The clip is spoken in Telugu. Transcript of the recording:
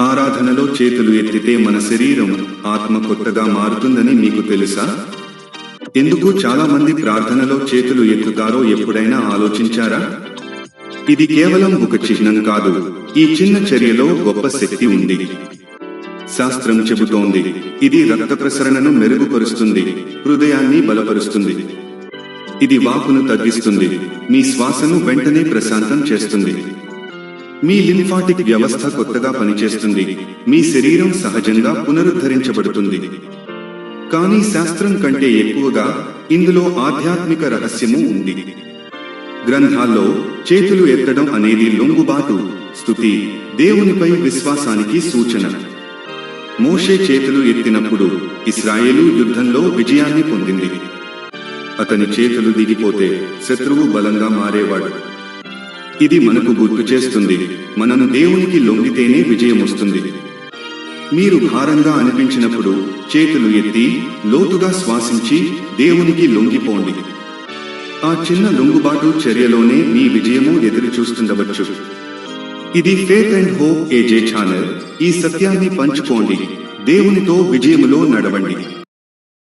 ఆరాధనలో చేతులు ఎత్తితే మన శరీరం ఆత్మ కొత్తగా మారుతుందని మీకు తెలుసా? ఎందుకు చాలా మంది ప్రార్థనలో చేతులు ఎత్తుతారో ఎప్పుడైనా ఆలోచించారా? ఇది కేవలం ఒక చిహ్నం కాదు ఈ చిన్న చర్యలో గొప్ప శక్తి ఉంది. శాస్త్రం చెబుతోంది ఇది రక్త ప్రసరణను మెరుగుపరుస్తుంది హృదయాన్ని బలపరుస్తుంది. ఇది వాపును తగ్గిస్తుంది మీ శ్వాసను వెంటనే ప్రశాంతం చేస్తుంది. మీ లింఫాటిక్ వ్యవస్థ కొత్తగా పనిచేస్తుంది. మీ శరీరం సహజంగా పునరుద్ధరించబడుతుంది. కానీ శాస్త్రం కంటే ఎక్కువగా ఇందులో ఆధ్యాత్మిక రహస్యము ఉంది. గ్రంథాల్లో చేతులు ఎత్తడం అనేది లొంగుబాటు స్థుతి దేవునిపై విశ్వాసానికి సూచన. మోషే చేతులు ఎత్తినప్పుడు ఇస్రాయేలు యుద్ధంలో విజయాన్ని పొందింది. అతని చేతులు దిగిపోతే శత్రువు బలంగా మారేవాడు. ఇది మనకు గుర్తు చేస్తుంది. మనను దేవునికి లొంగితేనే విజయం వస్తుంది. మీరు భారంగా అనిపించినప్పుడు చేతులు ఎత్తి లోతుగా శ్వాసించి దేవునికి లొంగిపోండి. ఆ చిన్న లొంగుబాటు చర్యలోనే మీ విజయము ఎదురు చూస్తుండవచ్చు ఇది faith and hope AJ channel ఈ సత్యాన్ని పంచుకోండి. దేవునితో విజయములో నడవండి.